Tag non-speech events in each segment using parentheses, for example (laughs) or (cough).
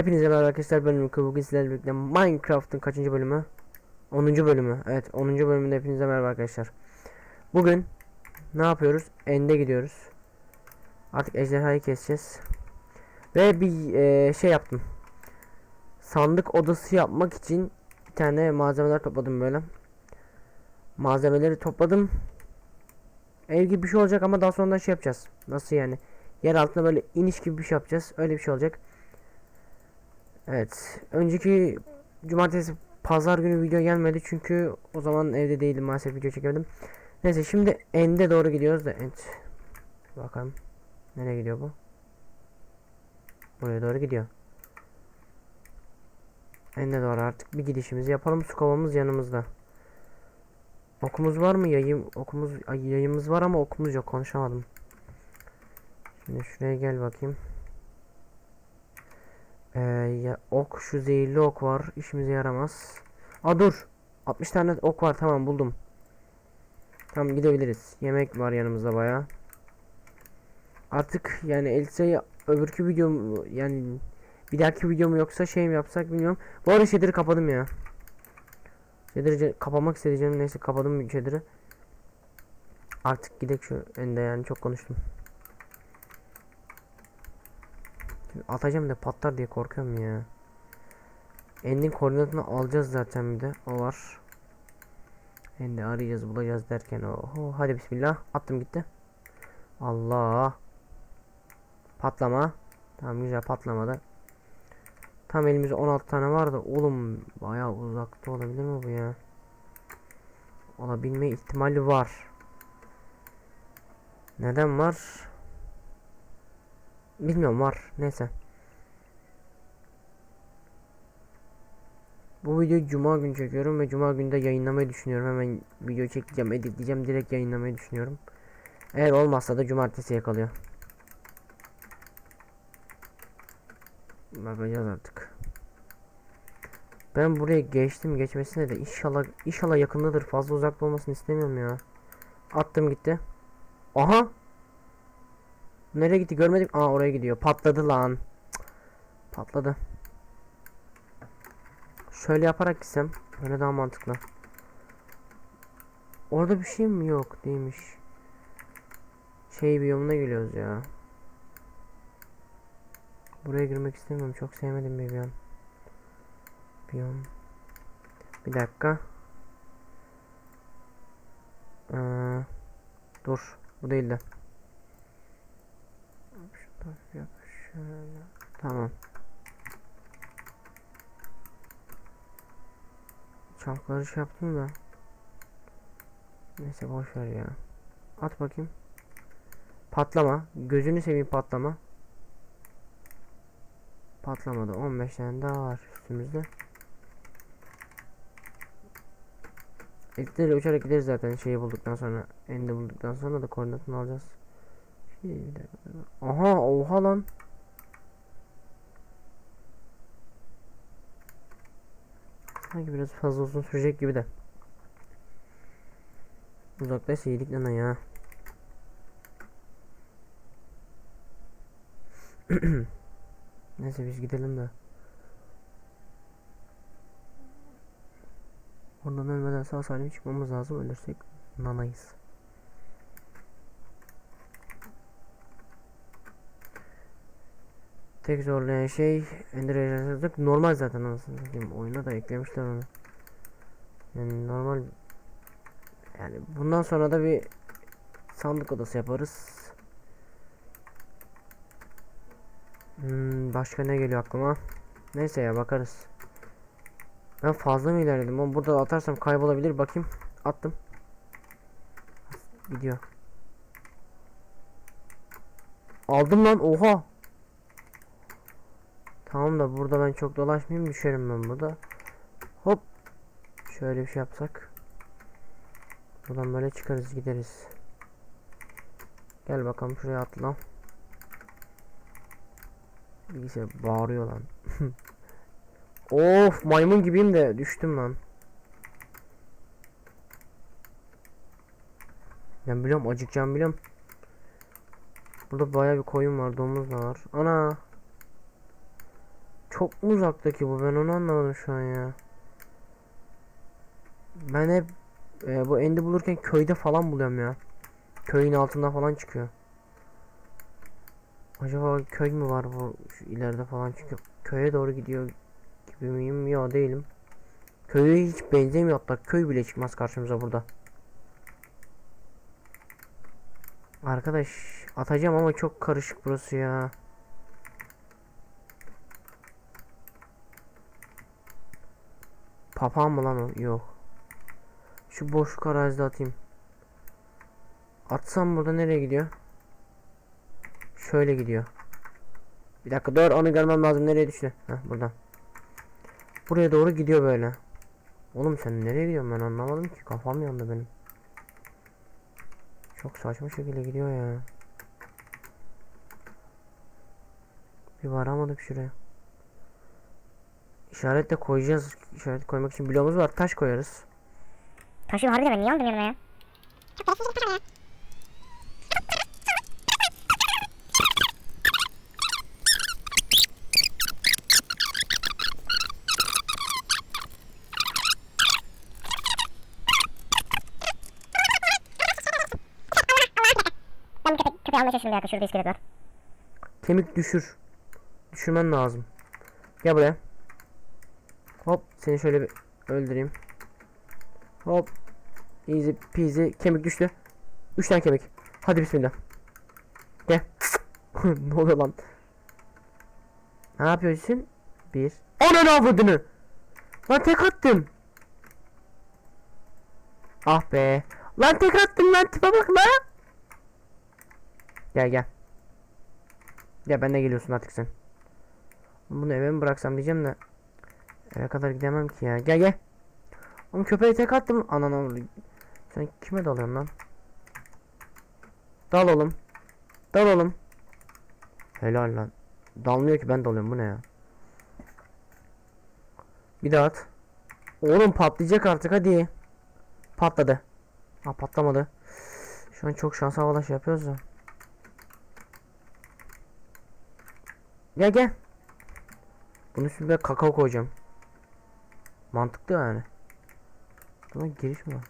Hepinize merhaba arkadaşlar ben Ülke bugün sizlerle birlikte Minecraft'ın kaçıncı bölümü? 10. bölümü evet 10. bölümünde hepinize merhaba arkadaşlar Bugün ne yapıyoruz? Ende gidiyoruz Artık ejderhayı keseceğiz Ve bir e, şey yaptım Sandık odası yapmak için bir tane malzemeler topladım böyle Malzemeleri topladım Ev gibi bir şey olacak ama daha sonra şey yapacağız Nasıl yani? Yer altına böyle iniş gibi bir şey yapacağız öyle bir şey olacak Evet. Önceki cumartesi pazar günü video gelmedi çünkü o zaman evde değildim maalesef video çekemedim. Neyse şimdi ende doğru gidiyoruz da end. Bakalım. Nereye gidiyor bu? Buraya doğru gidiyor. Ende doğru artık bir gidişimizi yapalım. Su kovamız yanımızda. Okumuz var mı? Yayım okumuz ay, yayımız var ama okumuz yok. Konuşamadım. Şimdi şuraya gel bakayım. Ee, ya, ok şu zehirli ok var. işimize yaramaz. Aa dur. 60 tane ok var tamam buldum. Tamam gidebiliriz. Yemek var yanımızda baya. Artık yani Elsa'yı öbürkü videom yani bir dahaki videomu yoksa şey mi yapsak bilmiyorum. Bu arada shader'ı kapadım ya. Shader'ı kapamak istediğim neyse kapadım bir shader'ı. Artık gidek şu ende yani çok konuştum. Atacağım da patlar diye korkuyorum ya. Endin koordinatını alacağız zaten bir de. O var. Endi arayacağız bulacağız derken oho hadi bismillah attım gitti. Allah. Patlama. Tamam güzel patlamadı. Tam elimizde 16 tane vardı. Oğlum bayağı uzakta olabilir mi bu ya? Olabilme ihtimali var. Neden var? Bilmiyorum var. Neyse. Bu videoyu cuma günü çekiyorum ve cuma günde yayınlamayı düşünüyorum. Hemen video çekeceğim, editleyeceğim, direkt yayınlamayı düşünüyorum. Eğer olmazsa da cumartesi kalıyor. Bakacağız artık. Ben buraya geçtim geçmesine de inşallah inşallah yakındadır. Fazla uzakta olmasını istemiyorum ya. Attım gitti. Aha Nereye gitti görmedim. Aa oraya gidiyor. Patladı lan. Patladı. Şöyle yaparak gitsem. Böyle daha mantıklı. Orada bir şey mi yok? Değilmiş. Şey biyomuna geliyoruz ya. Buraya girmek istemiyorum. Çok sevmedim bir biyom. Biyom. Bir dakika. Ee, dur. Bu değil Yap şöyle. Tamam. Çarkları şey yaptım da. Neyse boş ver ya. At bakayım. Patlama. Gözünü seveyim patlama. Patlamadı. 15 tane daha var üstümüzde. Elektriğiyle uçarak gideriz zaten şeyi bulduktan sonra. Endi bulduktan sonra da koordinatını alacağız. Aha oha lan. Sanki biraz fazla uzun sürecek gibi de. Uzaktaysa yedik lan ya. (clears throat) Neyse biz gidelim de. Oradan ölmeden sağ salim çıkmamız lazım. Ölürsek nanayız. Tek zorlayan şey Ender Ejderhasızlık normal zaten anasını satayım oyuna da eklemişler onu. Yani normal yani bundan sonra da bir sandık odası yaparız. Hmm, başka ne geliyor aklıma? Neyse ya bakarız. Ben fazla mı ilerledim? Ama burada atarsam kaybolabilir. Bakayım. Attım. Gidiyor. Aldım lan. Oha. Tamam da burada ben çok dolaşmayayım düşerim ben burada. Hop. Şöyle bir şey yapsak. Buradan böyle çıkarız gideriz. Gel bakalım şuraya atla. Bilgisayar bağırıyor lan. (laughs) of maymun gibiyim de düştüm lan. Ben biliyorum acıkacağım biliyorum. Burada baya bir koyun var domuz da var. Ana. Çok mu uzaktaki bu ben onu anlamadım şu an ya. Ben hep e, bu endi bulurken köyde falan buluyorum ya. Köyün altında falan çıkıyor. Acaba köy mü var bu şu ileride falan çünkü köye doğru gidiyor gibi miyim? Yok değilim. Köye hiç benzemiyor hatta köy bile çıkmaz karşımıza burada. Arkadaş atacağım ama çok karışık burası ya. Papağan mı lan o? Yok. Şu boşluk arazide atayım. Atsam burada nereye gidiyor? Şöyle gidiyor. Bir dakika dur onu görmem lazım. Nereye düştü? Heh buradan. Buraya doğru gidiyor böyle. Oğlum sen nereye gidiyorsun ben anlamadım ki. Kafam yandı benim. Çok saçma şekilde gidiyor ya. Bir varamadık şuraya. İşaret de koyacağız. İşaret koymak için bloğumuz var. Taş koyarız. Taşı harbiden ben niye aldım yanıma ya? Ben köpek, köpeği almaya çalışıyorum bir dakika şurada iskelet var. Kemik düşür. Düşürmen lazım. Gel buraya. Hop seni şöyle bir öldüreyim. Hop. Easy peasy. Kemik düştü. Üç tane kemik. Hadi bismillah. Gel. (laughs) ne oluyor lan? Ne yapıyorsun? Bir. Ananı avradını. Lan tek attım. Ah be. Lan tek attım lan tipe bak lan. Gel gel. Ya ben de geliyorsun artık sen. Bunu eve mi bıraksam diyeceğim de. Eve kadar gidemem ki ya. Gel gel. Oğlum köpeğe tek attım. Anan oğlum. Sen kime dalıyorsun lan? Dal oğlum. Dal oğlum. Helal lan. Dalmıyor ki ben dalıyorum bu ne ya? Bir daha at. Oğlum patlayacak artık hadi. Patladı. Ha patlamadı. Şu an çok şans havalı şey yapıyoruz da. Gel gel. Bunun üstüne kakao koyacağım. Mantıklı yani. Buna giriş mi var?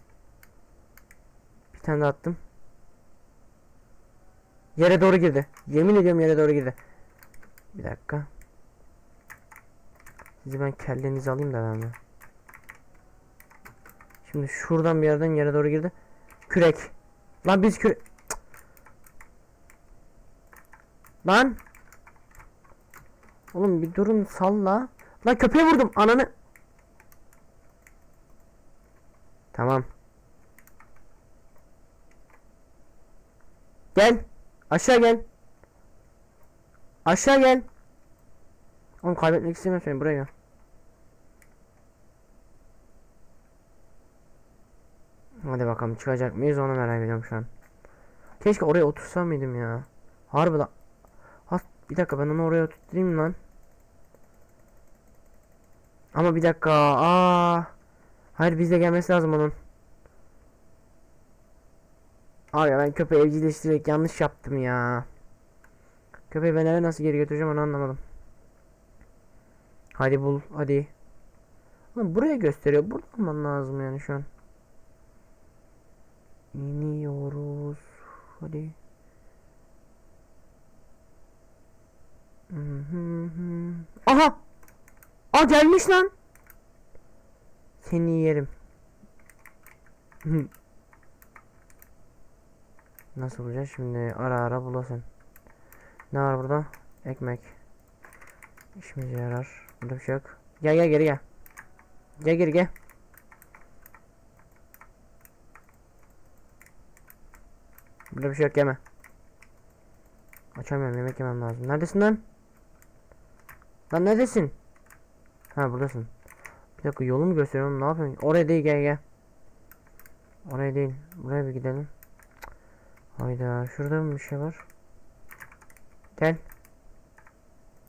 Bir tane attım. Yere doğru girdi. Yemin ediyorum yere doğru girdi. Bir dakika. Sizi ben kellenizi alayım da ben de. Şimdi şuradan bir yerden yere doğru girdi. Kürek. Lan biz küre... Cık. Lan. Oğlum bir durun salla. Lan köpeğe vurdum ananı. Tamam. Gel. Aşağı gel. Aşağı gel. Oğlum kaybetmek istemiyorum seni buraya gel. Hadi bakalım çıkacak mıyız onu merak ediyorum şu an. Keşke oraya otursam mıydım ya. Harbi la. Ha, bir dakika ben onu oraya oturtayım lan. Ama bir dakika. Aa. Hayır bizde gelmesi lazım onun. Abi ben köpeği evcilleştirerek yanlış yaptım ya. Köpeği ben eve nasıl geri götüreceğim onu anlamadım. Hadi bul hadi. Lan buraya gösteriyor. Burada olman lazım yani şu an. İniyoruz. Hadi. Aha! Aa gelmiş lan. Seni yerim. (laughs) Nasıl bulacağız şimdi? Ara ara bulasın. Ne var burada? Ekmek. İşimize yarar. Burada bir şey yok. Gel gel geri gel. Gel geri gel. Burada bir şey yok yeme. Açamıyorum yemek yemem lazım. Neredesin lan? Lan neredesin? Ha buradasın. Bir dakika yolu mu gösteriyorum ne yapıyorsun? Oraya değil gel gel. Oraya değil. Buraya bir gidelim. Hayda şurada mı bir şey var? Gel.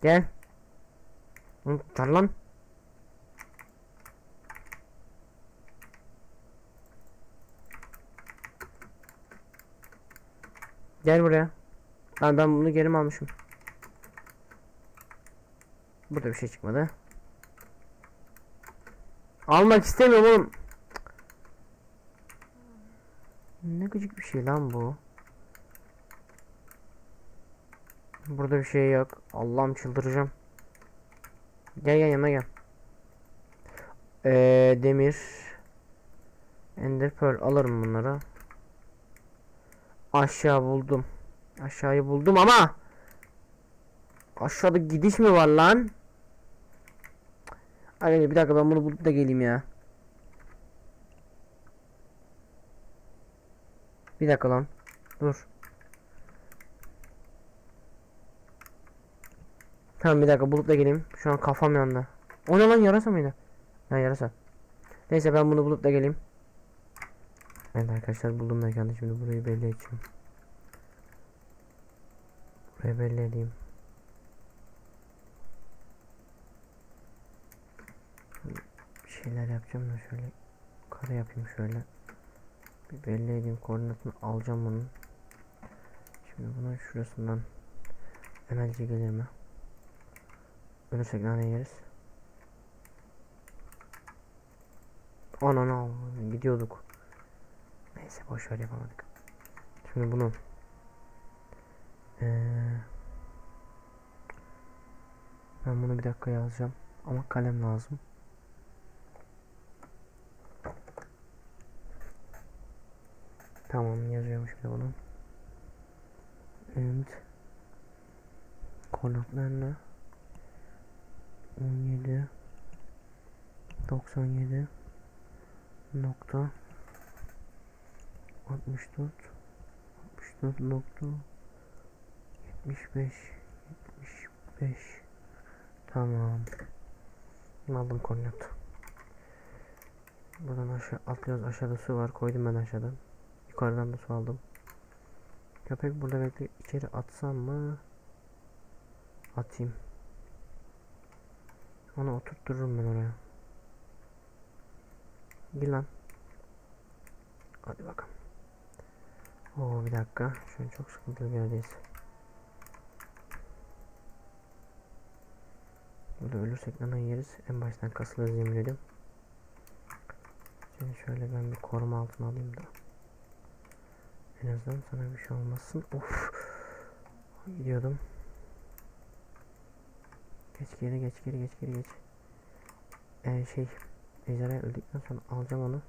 Gel. Tutar lan. Gel buraya. Ben ben bunu geri almışım? Burada bir şey çıkmadı. Almak istemiyorum oğlum. Ne gıcık bir şey lan bu. Burada bir şey yok. Allah'ım çıldıracağım. Gel gel yanıma gel. Ee, demir. Ender Pearl alırım bunları. Aşağı buldum. Aşağıyı buldum ama aşağıda gidiş mi var lan? Ay bir dakika ben bunu bulup da geleyim ya. Bir dakika lan. Dur. Tamam bir dakika bulup da geleyim. Şu an kafam yandı. O ne lan yarasa mıydı? Ha yarasa. Neyse ben bunu bulup da geleyim. Evet arkadaşlar buldum mekanda şimdi burayı belli edeceğim. Burayı belli edeyim. Bir şeyler yapacağım da şöyle kare yapayım şöyle. Bir belli edeyim koordinatını alacağım bunun. Şimdi bunun şurasından emelci gelir mi? Ölürsek nane yeriz. Ananı avradım, gidiyorduk. Neyse boş ver yapamadık. Şimdi bunu ee, ben bunu bir dakika yazacağım ama kalem lazım. Tamam yazıyorum şimdi bunu. And koordinatlarına 17 97 nokta 64 64 nokta 75 75 tamam. Aldım koordinat. Buradan aşağı atlıyoruz aşağıda su var koydum ben aşağıdan yukarıdan da su aldım köpek burada bekle içeri atsam mı atayım onu oturttururum ben oraya Gir lan. Hadi bakalım. Oo bir dakika. Şu an çok sıkıntılı bir yerdeyiz. Burada ölürsek lan yeriz. En baştan kasılırız yemin ediyorum. Şimdi şöyle ben bir koruma altına alayım da. En azından sana bir şey olmasın. Of. Gidiyordum. Geç geri geç geri geç geri geç. Ee, şey Ejderha öldükten sonra alacağım onu.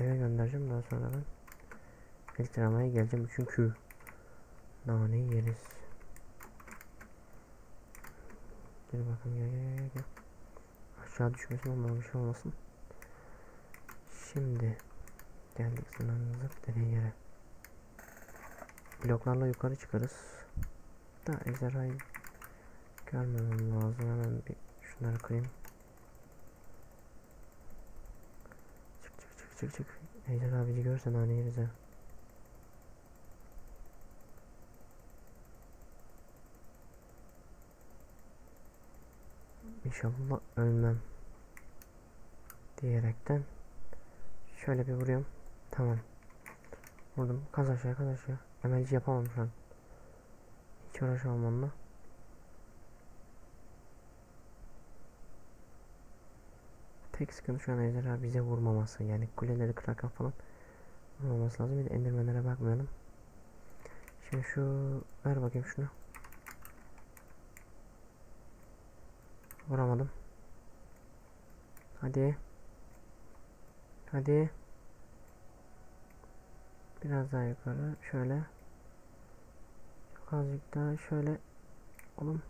Eve göndereceğim daha sonra ben. Filtre almaya geleceğim çünkü nane yeriz. Gel bakalım gel gel gel gel. Aşağı düşmesin ama bir şey olmasın. Şimdi geldik sınavımıza dediğin yere. Bloklarla yukarı çıkarız. Da ejderhayı görmemem lazım. Hemen bir şunları kırayım. Çık çık. Ejder abici görsen hani yeriz ha. İnşallah ölmem. Diyerekten şöyle bir vuruyorum. Tamam. Vurdum. Kaz aşağı kaz aşağı. Emelci yapamam şu an. Hiç uğraşamam onunla. Tek sıkıntı şu an ejderha bize vurmaması. Yani kuleleri kırarken falan vurmaması lazım. Bir de endermenlere bakmayalım. Şimdi şu ver bakayım şunu. Vuramadım. Hadi. Hadi. Biraz daha yukarı. Şöyle. Azıcık daha şöyle. Oğlum.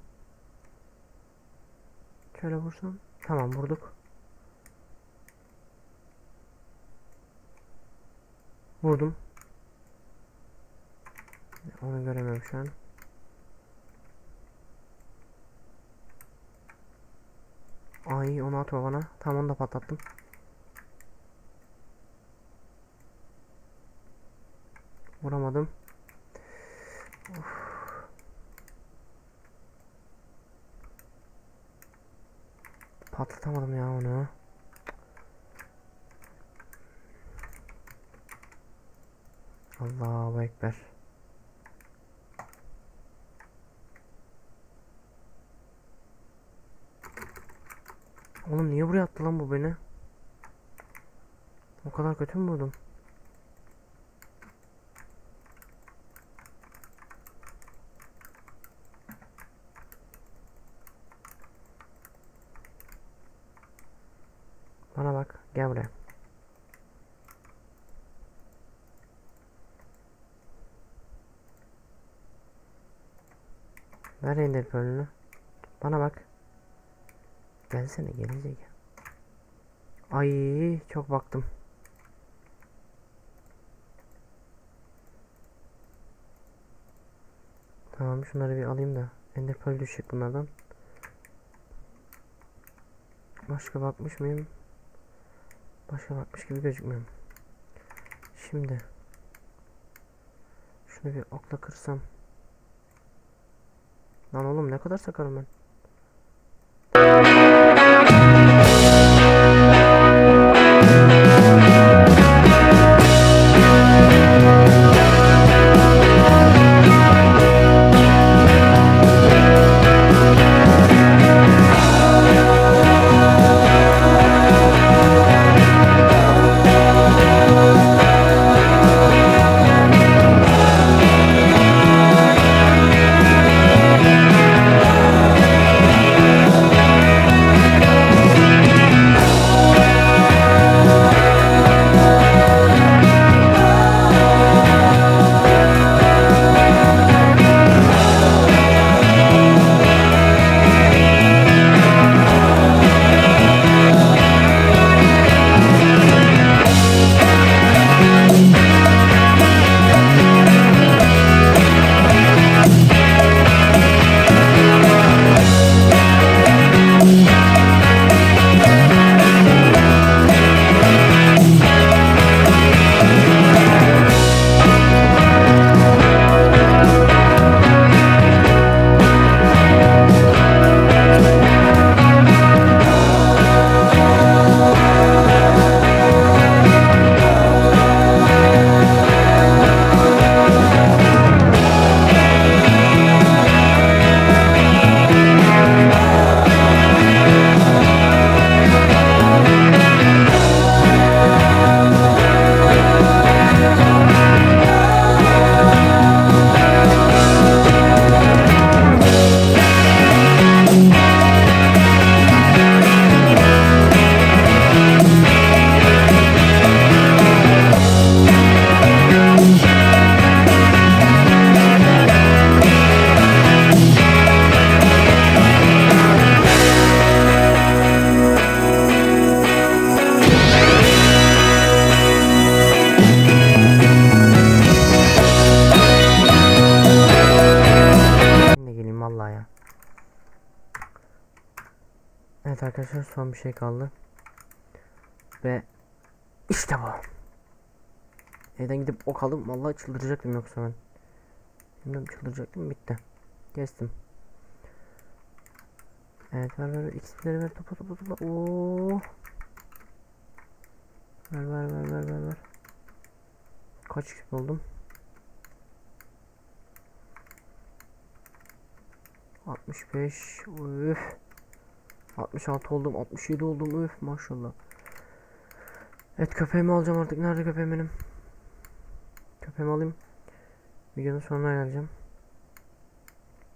Şöyle vursam. Tamam vurduk. Vurdum. Onu göremiyorum şu an. Ay onu atma bana. Tam onu da patlattım. Vuramadım. Patlatamadım ya onu. Allahu Ekber. Oğlum niye buraya attı lan bu beni? O kadar kötü mü vurdum? Bana bak, gel buraya. Ver ender pearl'ünü. Bana bak. Gelsene gelecek. Ay çok baktım. Tamam şunları bir alayım da. Ender pearl düşecek bunlardan. Başka bakmış mıyım? Başka bakmış gibi gözükmüyorum. Şimdi şunu bir okla kırsam. Lan oğlum ne kadar sakarım ben. Arkadaşlar son bir şey kaldı. Ve işte bu. Evden gidip ok aldım. Vallahi çıldıracaktım yoksa ben. Şimdi çıldıracaktım bitti. Kestim. Evet ver ver. XP'leri ver topla topla topla. Oo. Ver ver ver ver ver ver. Kaç XP oldum? 65 üf 66 oldum 67 oldum üf maşallah. Evet köpeğimi alacağım artık. Nerede köpeğim benim? Köpeğimi alayım. Videonun sonuna geleceğim.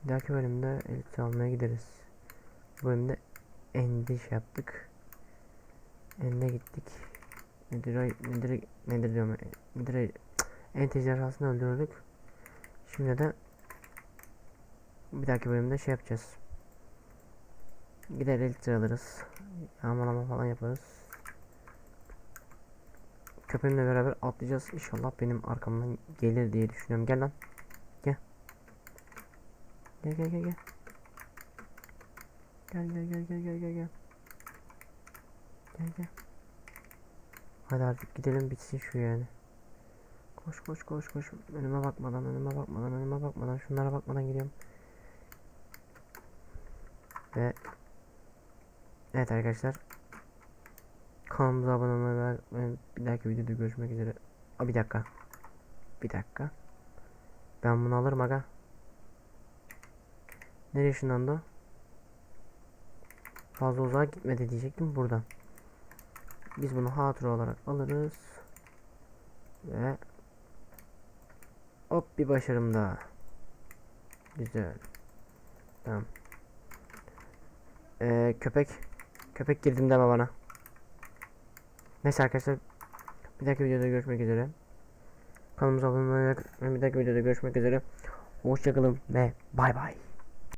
Bir dahaki bölümde elit almaya gideriz. Bu bölümde endi şey yaptık. Ende gittik. Nedir ay nedir nedir diyorum. Nedir ay End ejderhasını öldürdük. Şimdi de bir dahaki bölümde şey yapacağız. Gider elitra alırız. Yağmalama falan yaparız. Köpeğimle beraber atlayacağız. İnşallah benim arkamdan gelir diye düşünüyorum. Gel lan. Gel. Gel gel gel gel. Gel gel gel gel gel gel gel. Gel gel. Hadi artık gidelim bitsin şu yani. Koş koş koş koş. Önüme bakmadan önüme bakmadan önüme bakmadan şunlara bakmadan gidiyorum. Ve Evet arkadaşlar Kanalımıza abone olmayı ve bir dahaki videoda görüşmek üzere Aa, Bir dakika Bir dakika Ben bunu alırım aga Nereye ışınlandı? Fazla uzağa gitmedi diyecektim buradan. Biz bunu hatıra olarak alırız. Ve hop bir başarım daha. Güzel. Tamam. Ee, köpek. Köpek girdim deme bana. Neyse arkadaşlar. Bir dahaki videoda görüşmek üzere. Kanalımıza abone olarak bir dahaki videoda görüşmek üzere. Hoşçakalın ve bay bay.